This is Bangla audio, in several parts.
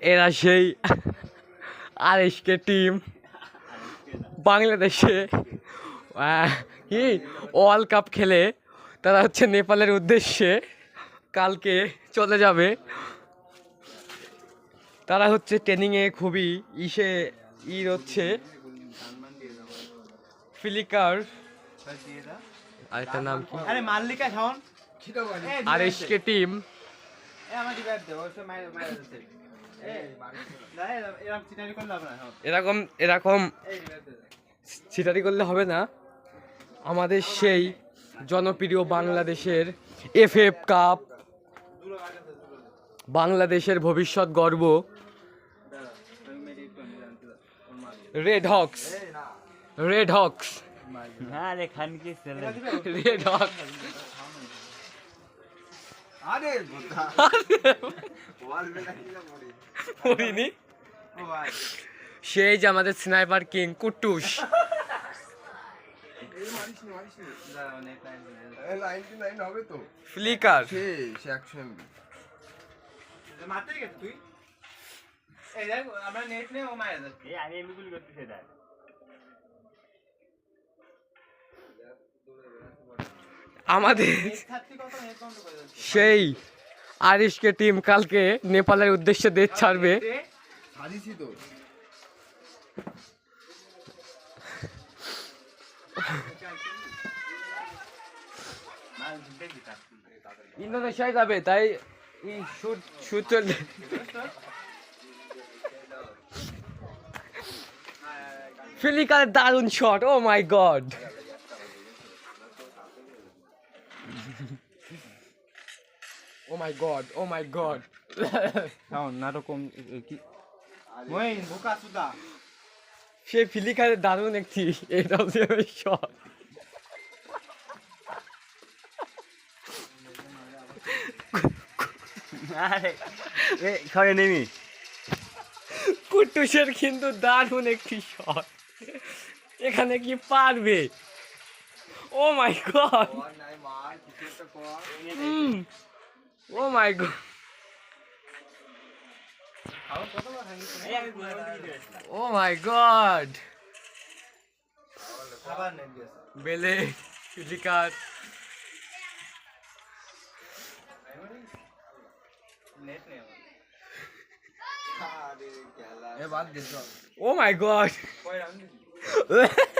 এরা সেই আরএসকে টিম বাংলাদেশে কি? ওয়ার্ল্ড কাপ খেলে তারা হচ্ছে নেপালের উদ্দেশ্যে কালকে চলে যাবে। তারা হচ্ছে ট্রেনিংয়ে খুবই ইসে ইর হচ্ছে। ফিলিকার আরেকটা নাম কি? আরে মাল্লিকা শাওন। আরএসকে টিম এরকম চিটারি করলে হবে না। এরকম ছিটারি করলে হবে না আমাদের সেই জনপ্রিয় বাংলাদেশের এফ এফ কাপ বাংলাদেশের ভবিষ্যৎ গর্ব red hawks red hawks red hawks আরে পড়িনি সেই যে আমাদের স্নাইপার কিং তো? ফ্লিকার। তুই? এই দেখ আমরা নেট নেই ও মারা যাচ্ছে। আমি এমনি গুলি করতেছি এটা আমাদের সেই আরিশকে টিম কালকে নেপালের উদ্দেশ্যে দেশ ছাড়বে। ইন্দোনেশিয়ায় যাবে, তাই চলবে ফিলিকার দারুণ shot oh my god oh my god oh my god Shaon নাটক কম কি মই বোকা সুদা সে ফিলিকারের দারুণ একটি এটাও শট আরে এ খাওয়া নেমি। কুট্টুসের কিন্তু দারুণ একটি শট এখানে কি পারবে? ও my god oh my god oh my god বেলে নেট নেই আমার আরে খেলা এ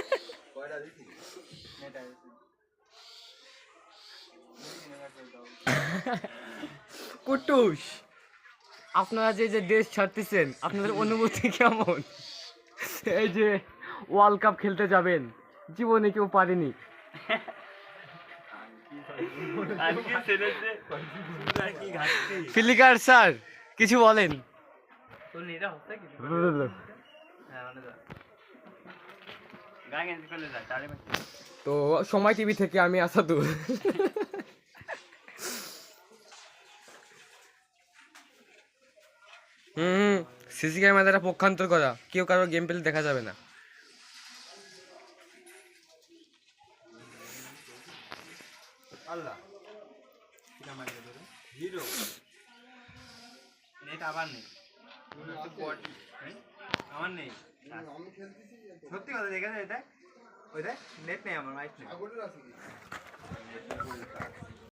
কুটুস, আপনারা যে যে দেশ ছাড়তেছেন, আপনাদের অনুভূতি কেমন? এই যে ওয়ার্ল্ড কাপ খেলতে যাবেন, জীবনে কেউ পারেনি। ফিলিকার স্যার, কিছু বলেন। তো সময় টিভি থেকে আমি আসাদুল। সিসি ক্যামেরা দ্বারা পক্ষান্তর করা। কেউ কারও গেম প্লে দেখা যাবে না। হিরো নেট আবার নেই? আমার নেই। সত্যি কথা, দেখে যায় নেট নেই আমার নেই।